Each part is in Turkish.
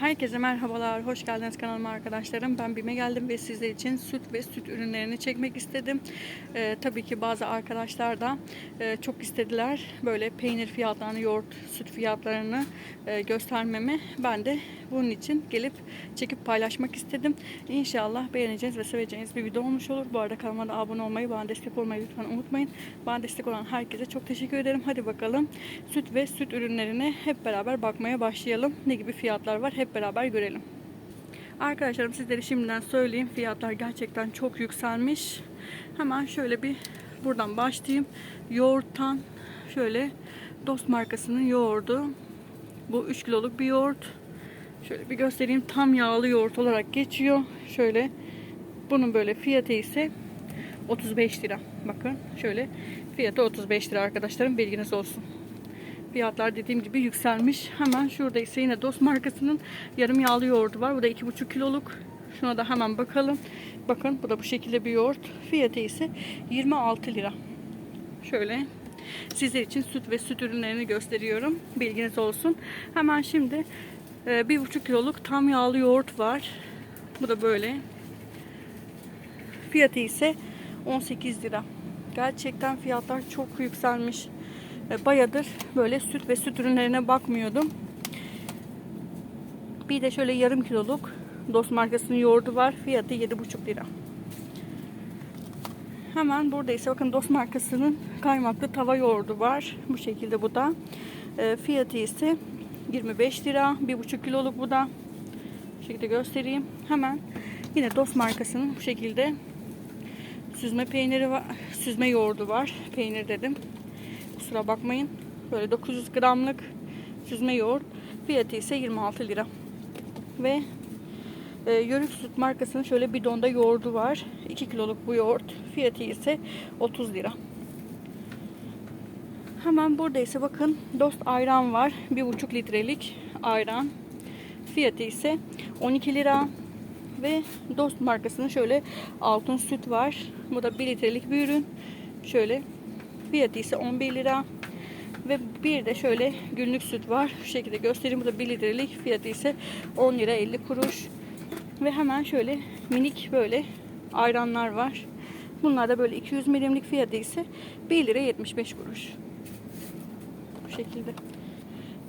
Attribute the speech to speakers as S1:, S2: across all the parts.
S1: Herkese merhabalar, hoş geldiniz kanalıma arkadaşlarım. Ben BİM'e geldim ve sizler için süt ve süt ürünlerini çekmek istedim. Ee, tabii ki bazı arkadaşlar da e, çok istediler böyle peynir fiyatlarını, yoğurt, süt fiyatlarını e, göstermemi. Ben de bunun için gelip çekip paylaşmak istedim. İnşallah beğeneceğiniz ve seveceğiniz bir video olmuş olur. Bu arada kanalıma da abone olmayı, bana destek olmayı lütfen unutmayın. Bana destek olan herkese çok teşekkür ederim. Hadi bakalım süt ve süt ürünlerine hep beraber bakmaya başlayalım. Ne gibi fiyatlar var hep beraber görelim. Arkadaşlarım sizlere şimdiden söyleyeyim fiyatlar gerçekten çok yükselmiş. Hemen şöyle bir buradan başlayayım. Yoğurttan şöyle Dost markasının yoğurdu. Bu 3 kiloluk bir yoğurt. Şöyle bir göstereyim. Tam yağlı yoğurt olarak geçiyor. Şöyle bunun böyle fiyatı ise 35 lira. Bakın şöyle fiyatı 35 lira arkadaşlarım bilginiz olsun. Fiyatlar dediğim gibi yükselmiş. Hemen şurada ise yine Dost markasının yarım yağlı yoğurdu var. Bu da 2,5 kiloluk. Şuna da hemen bakalım. Bakın bu da bu şekilde bir yoğurt. Fiyatı ise 26 lira. Şöyle sizler için süt ve süt ürünlerini gösteriyorum. Bilginiz olsun. Hemen şimdi e, bir buçuk kiloluk tam yağlı yoğurt var. Bu da böyle. Fiyatı ise 18 lira. Gerçekten fiyatlar çok yükselmiş. E, Bayadır böyle süt ve süt ürünlerine bakmıyordum. Bir de şöyle yarım kiloluk Dost markasının yoğurdu var. Fiyatı 7,5 lira. Hemen burada ise bakın Dost markasının kaymaklı tava yoğurdu var. Bu şekilde bu da. E, fiyatı ise 25 lira. 1,5 kiloluk bu da. Bu şekilde göstereyim. Hemen yine Dost markasının bu şekilde süzme peyniri var. Süzme yoğurdu var. Peynir dedim. Kusura bakmayın. Böyle 900 gramlık süzme yoğurt. Fiyatı ise 26 lira. Ve e, Yörük Süt markasının şöyle bidonda yoğurdu var. 2 kiloluk bu yoğurt. Fiyatı ise 30 lira. Hemen burada ise bakın Dost ayran var. 1,5 litrelik ayran. Fiyatı ise 12 lira. Ve Dost markasının şöyle altın süt var. Bu da 1 litrelik bir ürün. Şöyle fiyatı ise 11 lira. Ve bir de şöyle günlük süt var. Şu şekilde göstereyim. Bu da 1 litrelik. Fiyatı ise 10 lira 50 kuruş. Ve hemen şöyle minik böyle ayranlar var. Bunlar da böyle 200 milimlik fiyatı ise 1 lira 75 kuruş. Bu şekilde.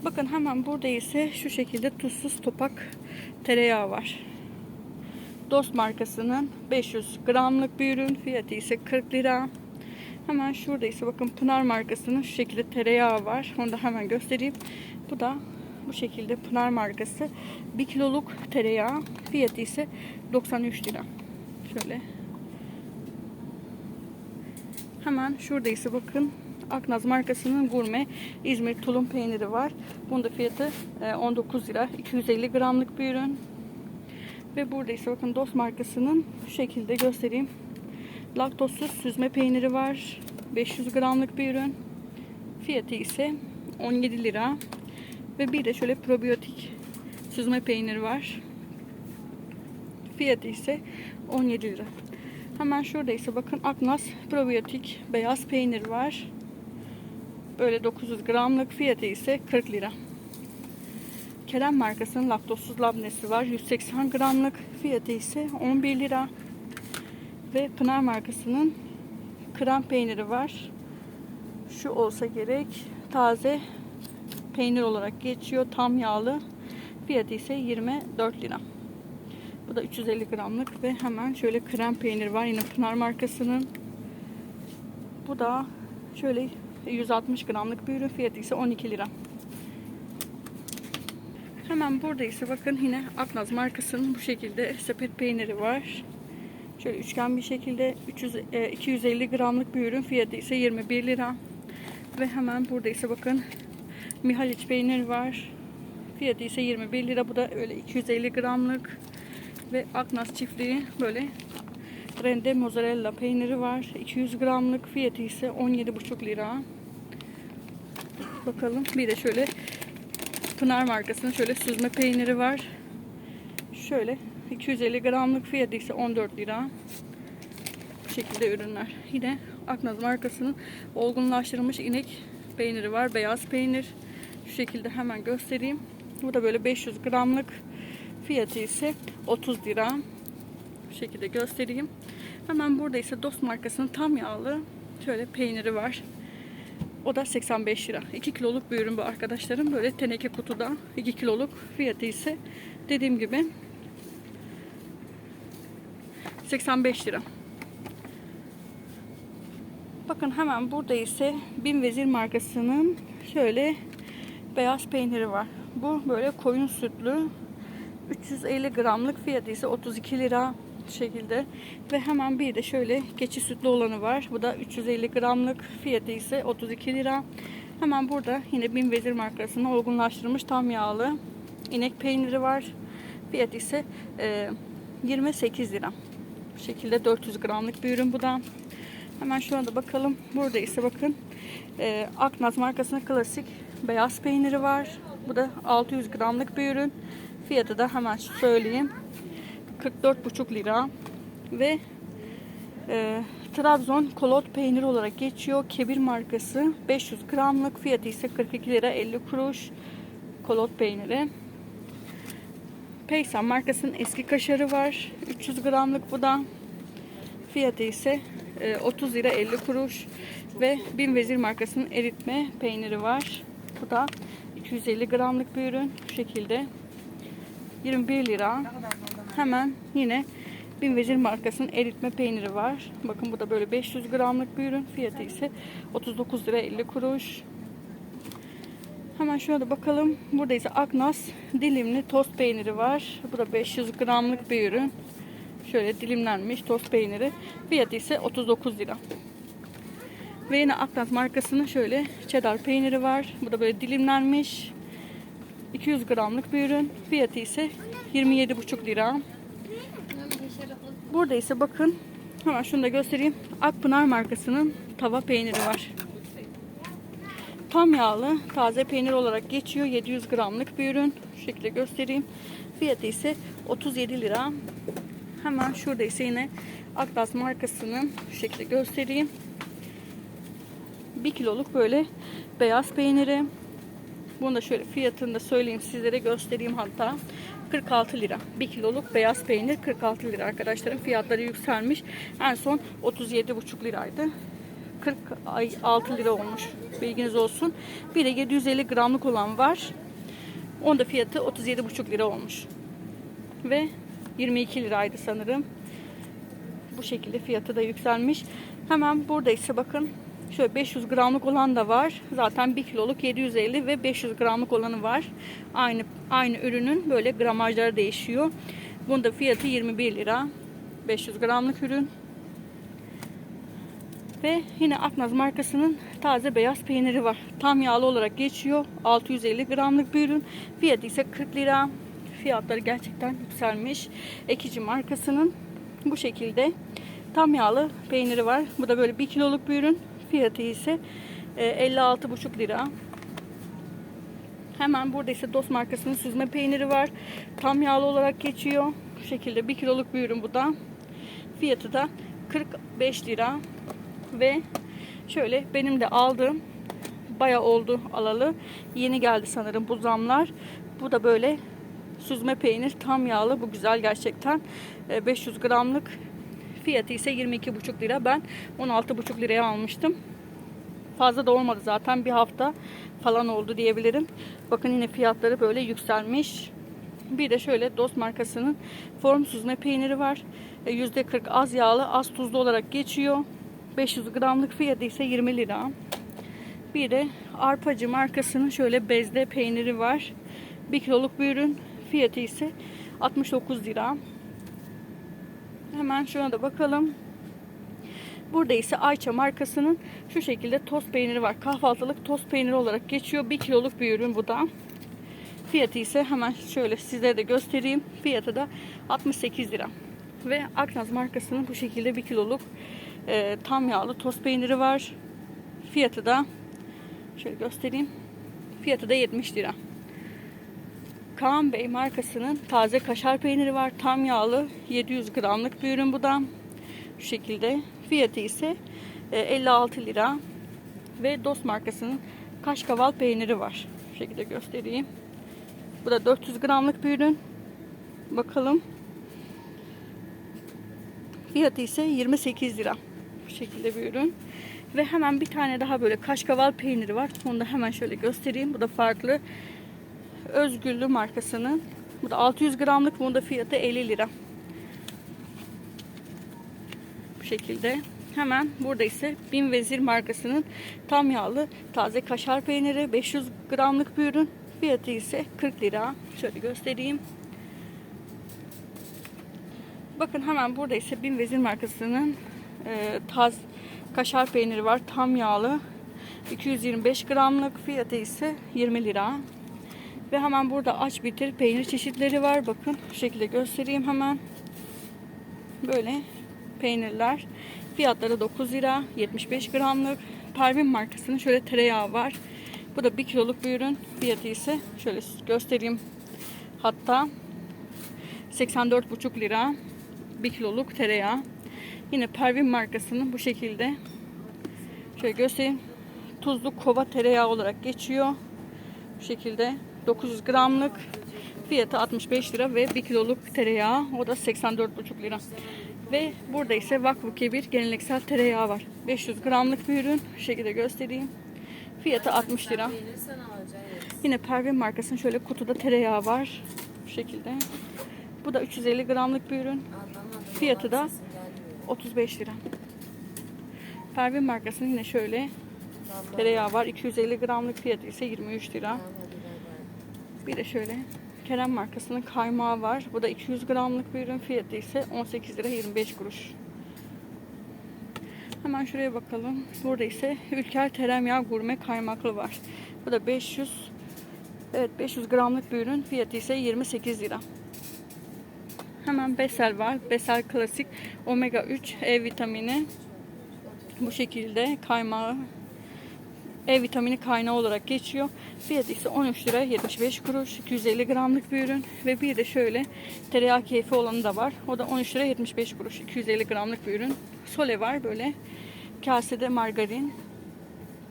S1: Bakın hemen burada ise şu şekilde tuzsuz topak tereyağı var. Dost markasının 500 gramlık bir ürün. Fiyatı ise 40 lira. Hemen şurada ise bakın Pınar markasının şu şekilde tereyağı var. Onu da hemen göstereyim. Bu da bu şekilde Pınar markası 1 kiloluk tereyağı. Fiyatı ise 93 lira. Şöyle. Hemen şurada ise bakın Aknaz markasının gurme İzmir tulum peyniri var. Bunun da fiyatı e, 19 lira. 250 gramlık bir ürün. Ve burada ise bakın Dost markasının şu şekilde göstereyim. Laktozsuz süzme peyniri var. 500 gramlık bir ürün. Fiyatı ise 17 lira. Ve bir de şöyle probiyotik süzme peynir var. Fiyatı ise 17 lira. Hemen şurada ise bakın Aknas probiyotik beyaz peynir var. Böyle 900 gramlık fiyatı ise 40 lira. Kerem markasının laktozsuz labnesi var. 180 gramlık fiyatı ise 11 lira. Ve Pınar markasının krem peyniri var. Şu olsa gerek. Taze peynir olarak geçiyor. Tam yağlı. Fiyatı ise 24 lira. Bu da 350 gramlık ve hemen şöyle krem peynir var. Yine Pınar markasının. Bu da şöyle 160 gramlık bir ürün. Fiyatı ise 12 lira. Hemen burada ise bakın yine Aknaz markasının bu şekilde sepet peyniri var. Şöyle üçgen bir şekilde 300, e, 250 gramlık bir ürün fiyatı ise 21 lira. Ve hemen burada ise bakın Mihaliç peynir var. Fiyatı ise 21 lira. Bu da öyle 250 gramlık. Ve Aknas çiftliği böyle rende mozzarella peyniri var. 200 gramlık. Fiyatı ise 17,5 lira. Bakalım. Bir de şöyle Pınar markasının şöyle süzme peyniri var. Şöyle 250 gramlık fiyatı ise 14 lira. Bu şekilde ürünler. Yine Aknaz markasının olgunlaştırılmış inek peyniri var. Beyaz peynir. Şu şekilde hemen göstereyim. Bu da böyle 500 gramlık Fiyatı ise 30 lira. Bu şekilde göstereyim. Hemen burada ise Dost markasının tam yağlı şöyle peyniri var. O da 85 lira. 2 kiloluk bir ürün bu arkadaşlarım. Böyle teneke kutuda 2 kiloluk fiyatı ise dediğim gibi 85 lira. Bakın hemen burada ise Bin Vezir markasının şöyle beyaz peyniri var. Bu böyle koyun sütlü 350 gramlık fiyatı ise 32 lira şekilde. Ve hemen bir de şöyle keçi sütlü olanı var. Bu da 350 gramlık fiyatı ise 32 lira. Hemen burada yine Bin Vezir markasının olgunlaştırılmış tam yağlı inek peyniri var. Fiyatı ise e, 28 lira. Bu şekilde 400 gramlık bir ürün bu da. Hemen şu anda bakalım. Burada ise bakın e, Aknaz markasının klasik beyaz peyniri var. Bu da 600 gramlık bir ürün. Fiyatı da hemen söyleyeyim. 44,5 lira. Ve e, Trabzon kolot peyniri olarak geçiyor. Kebir markası 500 gramlık. Fiyatı ise 42 lira 50 kuruş. Kolot peyniri. Peysan markasının eski kaşarı var. 300 gramlık bu da. Fiyatı ise e, 30 lira 50 kuruş. Ve Bin Vezir markasının eritme peyniri var. Bu da 250 gramlık bir ürün. Bu şekilde. 21 lira. Hemen yine Bin Vezir markasının eritme peyniri var. Bakın bu da böyle 500 gramlık bir ürün. Fiyatı ise 39 lira 50 kuruş. Hemen şöyle bakalım. Burada ise Aknas dilimli tost peyniri var. Bu da 500 gramlık bir ürün. Şöyle dilimlenmiş tost peyniri. Fiyatı ise 39 lira. Ve yine Aknas markasının şöyle cheddar peyniri var. Bu da böyle dilimlenmiş. 200 gramlık bir ürün. Fiyatı ise 27,5 lira. Burada ise bakın hemen şunu da göstereyim. Akpınar markasının tava peyniri var. Tam yağlı taze peynir olarak geçiyor. 700 gramlık bir ürün. Şu şekilde göstereyim. Fiyatı ise 37 lira. Hemen şurada ise yine Aklas markasının şu şekilde göstereyim. 1 kiloluk böyle beyaz peyniri. Bunu da şöyle fiyatını da söyleyeyim sizlere göstereyim hatta. 46 lira. 1 kiloluk beyaz peynir 46 lira arkadaşlarım. Fiyatları yükselmiş. En son 37,5 liraydı. 46 lira olmuş. Bilginiz olsun. Bir de 750 gramlık olan var. Onda fiyatı 37,5 lira olmuş. Ve 22 liraydı sanırım. Bu şekilde fiyatı da yükselmiş. Hemen burada ise bakın şöyle 500 gramlık olan da var. Zaten 1 kiloluk 750 ve 500 gramlık olanı var. Aynı aynı ürünün böyle gramajları değişiyor. Bunda fiyatı 21 lira. 500 gramlık ürün. Ve yine Aknaz markasının taze beyaz peyniri var. Tam yağlı olarak geçiyor. 650 gramlık bir ürün. Fiyatı ise 40 lira. Fiyatları gerçekten yükselmiş. Ekici markasının bu şekilde tam yağlı peyniri var. Bu da böyle 1 kiloluk bir ürün. Fiyatı ise e, 56,5 lira. Hemen burada ise Dost markasının süzme peyniri var. Tam yağlı olarak geçiyor. Bu şekilde 1 kiloluk bir ürün bu da. Fiyatı da 45 lira. Ve şöyle benim de aldığım baya oldu alalı. Yeni geldi sanırım bu zamlar. Bu da böyle süzme peynir tam yağlı. Bu güzel gerçekten. E, 500 gramlık. Fiyatı ise 22,5 lira. Ben 16,5 liraya almıştım. Fazla da olmadı zaten. Bir hafta falan oldu diyebilirim. Bakın yine fiyatları böyle yükselmiş. Bir de şöyle Dost markasının form süzme peyniri var. E, %40 az yağlı, az tuzlu olarak geçiyor. 500 gramlık fiyatı ise 20 lira. Bir de Arpacı markasının şöyle bezde peyniri var. 1 kiloluk bir ürün. Fiyatı ise 69 lira. Hemen şuna da bakalım. Burada ise Ayça markasının şu şekilde tost peyniri var. Kahvaltılık tost peyniri olarak geçiyor. 1 kiloluk bir ürün bu da. Fiyatı ise hemen şöyle sizlere de göstereyim. Fiyatı da 68 lira. Ve Aknaz markasının bu şekilde 1 kiloluk e, tam yağlı tost peyniri var. Fiyatı da şöyle göstereyim. Fiyatı da 70 lira. Kaan Bey markasının taze kaşar peyniri var. Tam yağlı 700 gramlık bir ürün bu da. Şu şekilde. Fiyatı ise e, 56 lira. Ve Dost markasının kaşkaval peyniri var. Şu şekilde göstereyim. Bu da 400 gramlık bir ürün. bakalım. Fiyatı ise 28 lira. Bu şekilde bir ürün. Ve hemen bir tane daha böyle kaşkaval peyniri var. Onu da hemen şöyle göstereyim. Bu da farklı. Özgürlü markasının. Bu da 600 gramlık. Bunun da fiyatı 50 lira. Bu şekilde. Hemen burada ise Bin Vezir markasının tam yağlı taze kaşar peyniri 500 gramlık bir ürün. Fiyatı ise 40 lira. Şöyle göstereyim. Bakın hemen burada ise Bin Vezir markasının e, taz kaşar peyniri var. Tam yağlı. 225 gramlık fiyatı ise 20 lira. Ve hemen burada aç bitir peynir çeşitleri var. Bakın şu şekilde göstereyim hemen. Böyle peynirler. Fiyatları 9 lira. 75 gramlık. Pervin markasının şöyle tereyağı var. Bu da 1 kiloluk bir ürün. Fiyatı ise şöyle göstereyim. Hatta 84,5 lira. 1 kiloluk tereyağı. Yine Pervin markasının bu şekilde. Şöyle göstereyim. Tuzlu kova tereyağı olarak geçiyor. Bu şekilde 900 gramlık. Fiyatı 65 lira ve 1 kiloluk tereyağı. O da 84,5 lira. Ve burada ise Vakfı Kebir geleneksel tereyağı var. 500 gramlık bir ürün. Şu şekilde göstereyim. Fiyatı 60 lira. Yine Pervin markasının şöyle kutuda tereyağı var. Bu şekilde. Bu da 350 gramlık bir ürün. Fiyatı da 35 lira. Pervin markasının yine şöyle tereyağı var. 250 gramlık fiyatı ise 23 lira. Bir de şöyle Kerem markasının kaymağı var. Bu da 200 gramlık bir ürün. Fiyatı ise 18 lira 25 kuruş. Hemen şuraya bakalım. Burada ise Ülker Tereyağı Gurme Kaymaklı var. Bu da 500 Evet 500 gramlık bir ürün. Fiyatı ise 28 lira. Hemen Besel var. Besel Klasik Omega 3 E vitamini. Bu şekilde kaymağı E vitamini kaynağı olarak geçiyor. Fiyatı ise 13 lira 75 kuruş. 250 gramlık bir ürün. Ve bir de şöyle tereyağı keyfi olanı da var. O da 13 lira 75 kuruş. 250 gramlık bir ürün. Sole var böyle. Kasede margarin.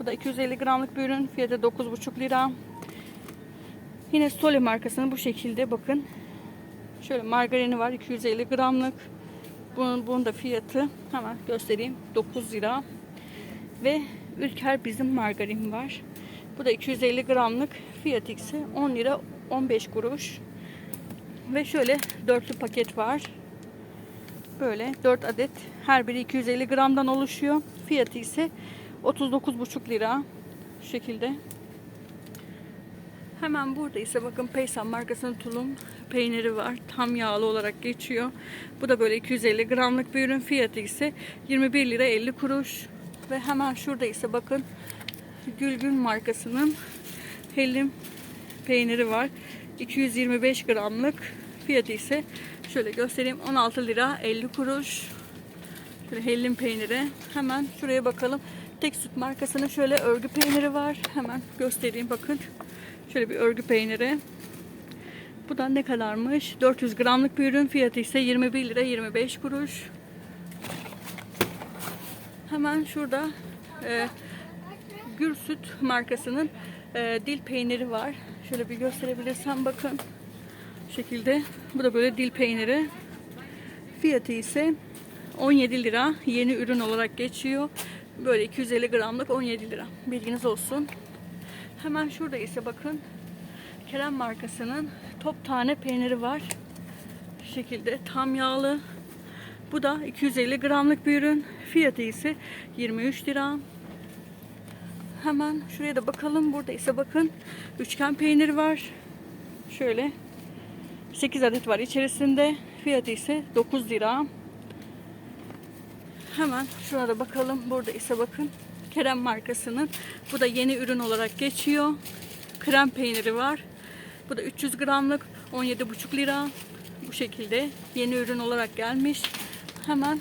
S1: Bu da 250 gramlık bir ürün. Fiyatı 9,5 lira. Yine Sole markasının bu şekilde bakın. Şöyle margarini var 250 gramlık. Bunun, bunun da fiyatı hemen göstereyim 9 lira. Ve Ülker bizim margarin var. Bu da 250 gramlık. Fiyatı ise 10 lira 15 kuruş. Ve şöyle dörtlü paket var. Böyle 4 adet. Her biri 250 gramdan oluşuyor. Fiyatı ise 39,5 lira. Şekilde. Hemen burada ise bakın Peysan markasının tulum peyniri var. Tam yağlı olarak geçiyor. Bu da böyle 250 gramlık bir ürün. Fiyatı ise 21 lira 50 kuruş. Ve hemen şurada ise bakın Gülgün markasının hellim peyniri var. 225 gramlık. Fiyatı ise şöyle göstereyim 16 lira 50 kuruş. Şöyle hellim peyniri. Hemen şuraya bakalım. Tek süt markasının şöyle örgü peyniri var. Hemen göstereyim bakın. Şöyle bir örgü peyniri. Bu da ne kadarmış? 400 gramlık bir ürün. Fiyatı ise 21 lira 25 kuruş. Hemen şurada e, Gür Süt markasının e, dil peyniri var. Şöyle bir gösterebilirsem bakın. Bu şekilde. Bu da böyle dil peyniri. Fiyatı ise 17 lira. Yeni ürün olarak geçiyor. Böyle 250 gramlık 17 lira. Bilginiz olsun. Hemen şurada ise bakın Kerem markasının top tane peyniri var. Şu şekilde tam yağlı. Bu da 250 gramlık bir ürün. Fiyatı ise 23 lira. Hemen şuraya da bakalım. Burada ise bakın üçgen peynir var. Şöyle 8 adet var içerisinde. Fiyatı ise 9 lira. Hemen şurada bakalım. Burada ise bakın Kerem markasının. Bu da yeni ürün olarak geçiyor. Krem peyniri var. Bu da 300 gramlık 17,5 lira. Bu şekilde yeni ürün olarak gelmiş. Hemen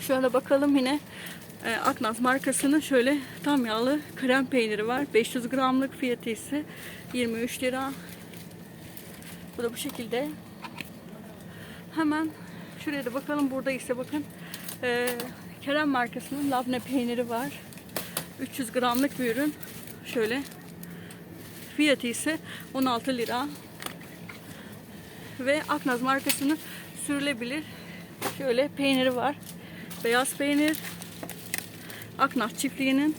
S1: şöyle bakalım yine e, Aknaz markasının şöyle tam yağlı krem peyniri var. 500 gramlık fiyatı ise 23 lira. Bu da bu şekilde. Hemen şuraya da bakalım. Burada ise bakın e, Kerem markasının labne peyniri var. 300 gramlık bir ürün. Şöyle. Fiyatı ise 16 lira. ve Aknaz markasının sürülebilir şöyle peyniri var. Beyaz peynir. Aknaz çiftliğinin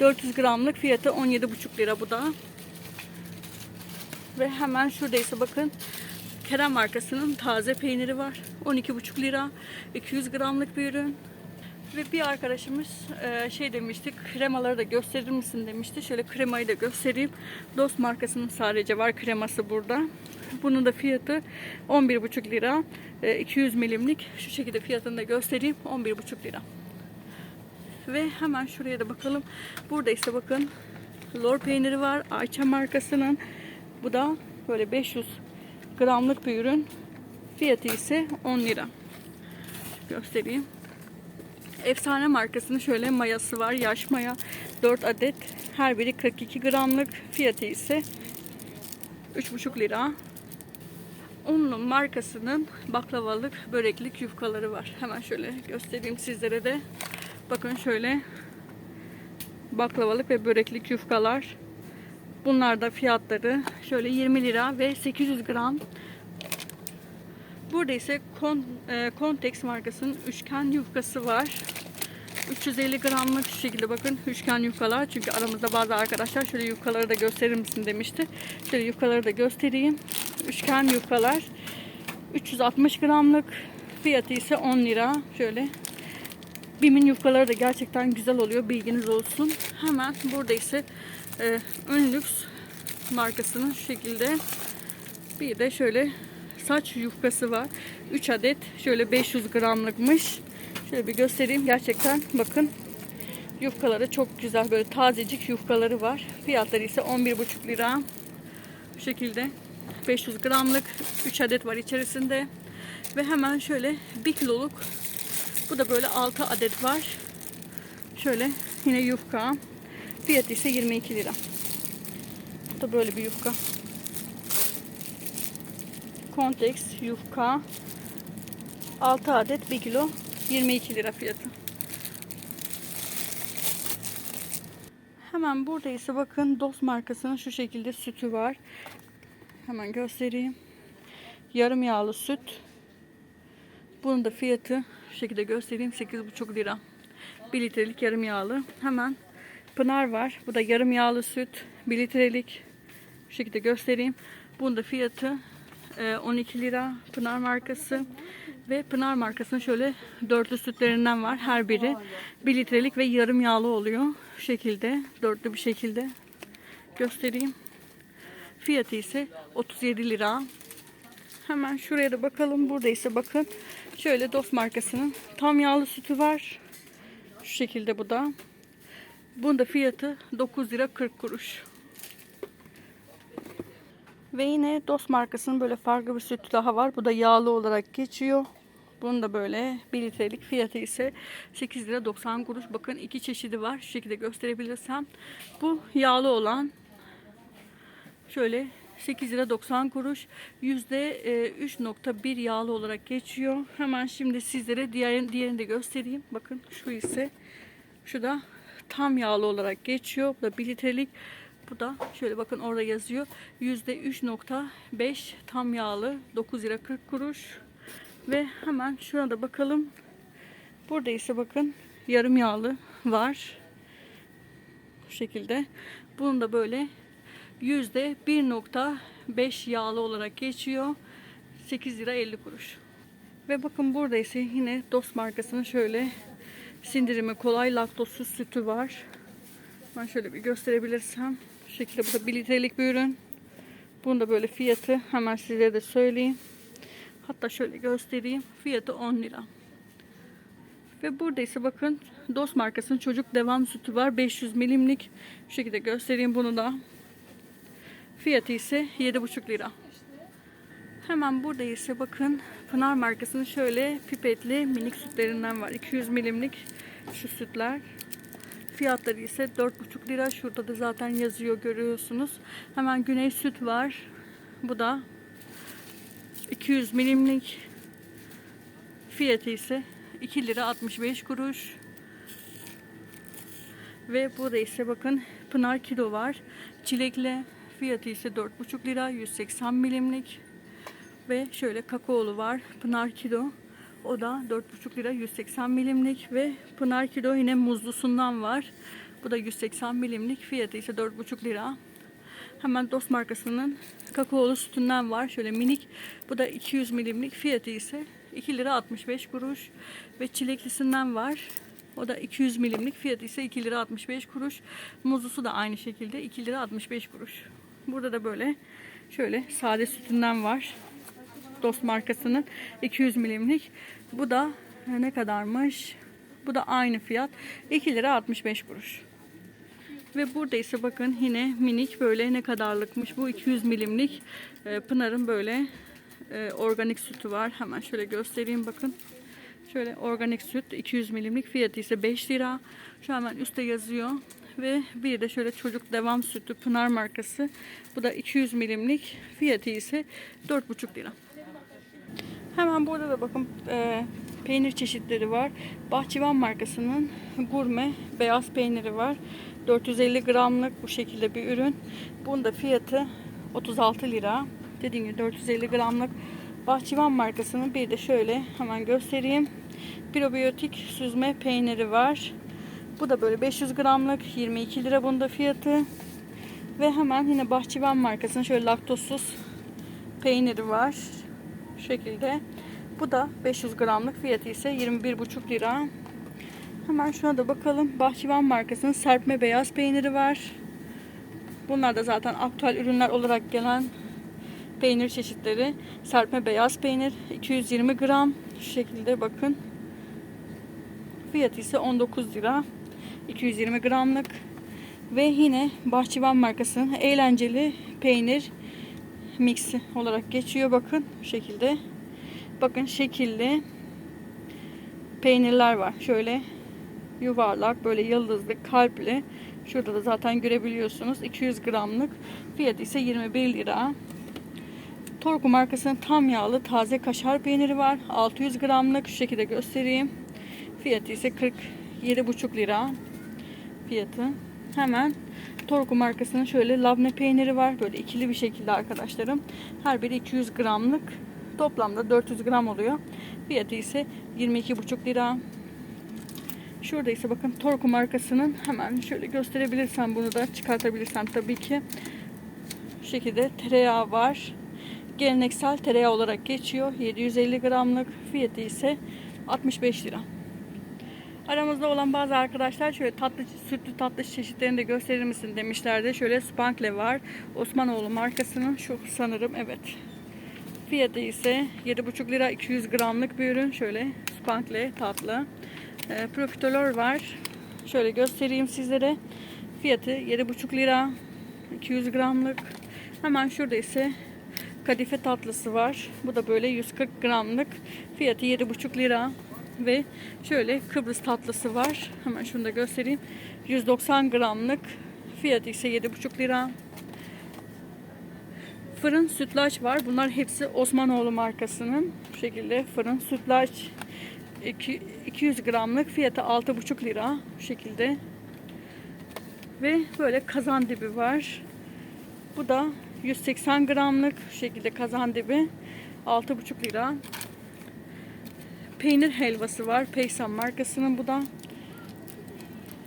S1: 400 gramlık fiyatı 17,5 lira bu da. Ve hemen şuradaysa bakın Kerem markasının taze peyniri var. 12,5 lira. 200 gramlık bir ürün. Ve bir arkadaşımız e, şey demişti, kremaları da gösterir misin demişti. Şöyle kremayı da göstereyim. Dost markasının sadece var kreması burada. Bunun da fiyatı 11,5 lira. E, 200 milimlik. Şu şekilde fiyatını da göstereyim. 11,5 lira. Ve hemen şuraya da bakalım. Burada ise bakın lor peyniri var. Ayça markasının. Bu da böyle 500 gramlık bir ürün. Fiyatı ise 10 lira. Göstereyim. Efsane markasının şöyle mayası var. Yaş maya 4 adet. Her biri 42 gramlık. Fiyatı ise 3,5 lira. Unlu markasının baklavalık, böreklik yufkaları var. Hemen şöyle göstereyim sizlere de. Bakın şöyle baklavalık ve böreklik yufkalar. Bunlar da fiyatları şöyle 20 lira ve 800 gram. Burada ise Kon, e, Contex markasının üçgen yufkası var. 350 gramlık şu şekilde bakın üçgen yufkalar. Çünkü aramızda bazı arkadaşlar şöyle yufkaları da gösterir misin demişti. Şöyle yufkaları da göstereyim. Üçgen yufkalar 360 gramlık. Fiyatı ise 10 lira. Şöyle Bim'in yufkaları da gerçekten güzel oluyor. Bilginiz olsun. Hemen burada ise e, Önlüks markasının şu şekilde bir de şöyle saç yufkası var. 3 adet şöyle 500 gramlıkmış. Şöyle bir göstereyim. Gerçekten bakın yufkaları çok güzel. Böyle tazecik yufkaları var. Fiyatları ise 11,5 lira. Bu şekilde 500 gramlık 3 adet var içerisinde. Ve hemen şöyle 1 kiloluk bu da böyle 6 adet var. Şöyle yine yufka. Fiyatı ise 22 lira. Bu da böyle bir yufka. Contex yufka 6 adet 1 kilo 22 lira fiyatı. Hemen burada ise bakın Dost markasının şu şekilde sütü var. Hemen göstereyim. Yarım yağlı süt. Bunun da fiyatı şu şekilde göstereyim 8,5 lira. 1 litrelik yarım yağlı. Hemen Pınar var. Bu da yarım yağlı süt. 1 litrelik. Şu şekilde göstereyim. Bunun da fiyatı 12 lira. Pınar markası. Ve Pınar markasının şöyle dörtlü sütlerinden var. Her biri 1 litrelik ve yarım yağlı oluyor. Şu şekilde. Dörtlü bir şekilde göstereyim. Fiyatı ise 37 lira. Hemen şuraya da bakalım. Burada ise bakın. Şöyle Dost markasının tam yağlı sütü var. Şu şekilde bu da. Bunun da fiyatı 9 lira 40 kuruş. Ve yine Dost markasının böyle farklı bir sütü daha var. Bu da yağlı olarak geçiyor. Bunun da böyle 1 litrelik fiyatı ise 8 lira 90 kuruş. Bakın iki çeşidi var. Şu şekilde gösterebilirsem. Bu yağlı olan şöyle 8 lira 90 kuruş. Yüzde 3.1 yağlı olarak geçiyor. Hemen şimdi sizlere diğer, diğerini de göstereyim. Bakın şu ise şu da tam yağlı olarak geçiyor. Bu da 1 litrelik. Bu da şöyle bakın orada yazıyor. %3.5 tam yağlı 9 lira 40 kuruş. Ve hemen şuna da bakalım. Burada ise bakın yarım yağlı var. Bu şekilde. Bunun da böyle yüzde 1.5 yağlı olarak geçiyor. 8 lira 50 kuruş. Ve bakın burada ise yine Dost markasının şöyle sindirimi kolay laktozsuz sütü var. Ben şöyle bir gösterebilirsem. Bu şekilde bu da 1 litrelik bir ürün. Bunun da böyle fiyatı hemen size de söyleyeyim. Hatta şöyle göstereyim. Fiyatı 10 lira. Ve burada ise bakın Dost markasının çocuk devam sütü var. 500 milimlik. Şu şekilde göstereyim bunu da. Fiyatı ise 7,5 lira. Hemen burada ise bakın Pınar markasının şöyle pipetli minik sütlerinden var. 200 milimlik şu sütler. Fiyatları ise 4,5 lira. Şurada da zaten yazıyor görüyorsunuz. Hemen Güney süt var. Bu da 200 milimlik. Fiyatı ise 2 lira 65 kuruş. Ve burada ise bakın Pınar kilo var. Çilekli fiyatı ise 4,5 lira 180 milimlik. Ve şöyle kakaolu var. Pınar Kilo. O da 4,5 lira 180 milimlik ve Pınar Kilo yine muzlusundan var. Bu da 180 milimlik. Fiyatı ise 4,5 lira. Hemen Dost markasının kakaolu sütünden var. Şöyle minik. Bu da 200 milimlik. Fiyatı ise 2 lira 65 kuruş. Ve çileklisinden var. O da 200 milimlik. Fiyatı ise 2 lira 65 kuruş. Muzlusu da aynı şekilde 2 lira 65 kuruş. Burada da böyle şöyle sade sütünden var. Dost markasının 200 milimlik. Bu da ne kadarmış? Bu da aynı fiyat. 2 lira 65 kuruş. Ve burada ise bakın yine minik böyle ne kadarlıkmış bu 200 milimlik e, Pınar'ın böyle e, organik sütü var. Hemen şöyle göstereyim bakın. Şöyle organik süt 200 milimlik fiyatı ise 5 lira. Şu hemen üstte yazıyor. Ve bir de şöyle çocuk devam sütü Pınar markası. Bu da 200 milimlik fiyatı ise 4,5 lira. Hemen burada da bakın e, peynir çeşitleri var. Bahçıvan markasının gurme beyaz peyniri var. 450 gramlık bu şekilde bir ürün. Bunun da fiyatı 36 lira. Dediğim gibi 450 gramlık Bahçıvan markasının bir de şöyle hemen göstereyim. Probiyotik süzme peyniri var. Bu da böyle 500 gramlık 22 lira bunda fiyatı. Ve hemen yine Bahçıvan markasının şöyle laktozsuz peyniri var. Şu şekilde. Bu da 500 gramlık fiyatı ise 21,5 lira. Hemen şuna da bakalım. Bahçıvan markasının serpme beyaz peyniri var. Bunlar da zaten aktüel ürünler olarak gelen peynir çeşitleri. Serpme beyaz peynir 220 gram. Şu şekilde bakın. Fiyatı ise 19 lira. 220 gramlık. Ve yine Bahçıvan markasının eğlenceli peynir mixi olarak geçiyor. Bakın şu şekilde. Bakın şekilli peynirler var. Şöyle yuvarlak böyle yıldızlı kalpli. Şurada da zaten görebiliyorsunuz. 200 gramlık. Fiyatı ise 21 lira. Torku markasının tam yağlı taze kaşar peyniri var. 600 gramlık. Şu şekilde göstereyim. Fiyatı ise 47,5 lira. Fiyatı. Hemen Torku markasının şöyle labne peyniri var. Böyle ikili bir şekilde arkadaşlarım. Her biri 200 gramlık. Toplamda 400 gram oluyor. Fiyatı ise 22,5 lira. Şurada ise bakın Torku markasının hemen şöyle gösterebilirsem bunu da çıkartabilirsem tabii ki. Şu şekilde tereyağı var. Geleneksel tereyağı olarak geçiyor. 750 gramlık fiyatı ise 65 lira. Aramızda olan bazı arkadaşlar şöyle tatlı sütlü tatlı çeşitlerini de gösterir misin demişlerdi. Şöyle Spankle var. Osmanoğlu markasının şu sanırım evet. Fiyatı ise 7,5 lira 200 gramlık bir ürün. Şöyle Spankle tatlı. E, profiterol var. Şöyle göstereyim sizlere. Fiyatı 7,5 lira 200 gramlık. Hemen şurada ise kadife tatlısı var. Bu da böyle 140 gramlık. Fiyatı 7,5 lira. Ve şöyle Kıbrıs tatlısı var. Hemen şunu da göstereyim. 190 gramlık. Fiyatı ise 7,5 lira. Fırın sütlaç var. Bunlar hepsi Osmanoğlu markasının. Bu şekilde fırın sütlaç. 200 gramlık fiyatı 6,5 lira. Bu şekilde. Ve böyle kazan dibi var. Bu da 180 gramlık şu şekilde kazan dibi. 6,5 lira. Peynir helvası var. Peysan markasının bu da.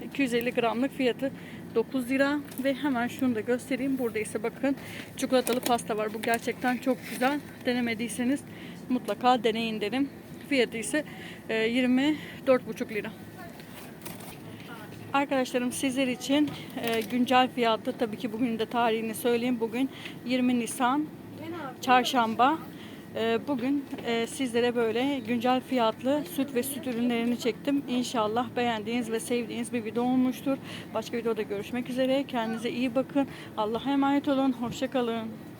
S1: 250 gramlık fiyatı 9 lira ve hemen şunu da göstereyim. Burada ise bakın çikolatalı pasta var. Bu gerçekten çok güzel. Denemediyseniz mutlaka deneyin derim. Fiyatı ise e, 24,5 lira. Arkadaşlarım sizler için e, güncel fiyatı tabii ki bugün de tarihini söyleyeyim. Bugün 20 Nisan Çarşamba. E, bugün e, sizlere böyle güncel fiyatlı süt ve süt ürünlerini çektim. İnşallah beğendiğiniz ve sevdiğiniz bir video olmuştur. Başka videoda görüşmek üzere. Kendinize iyi bakın. Allah'a emanet olun. Hoşçakalın.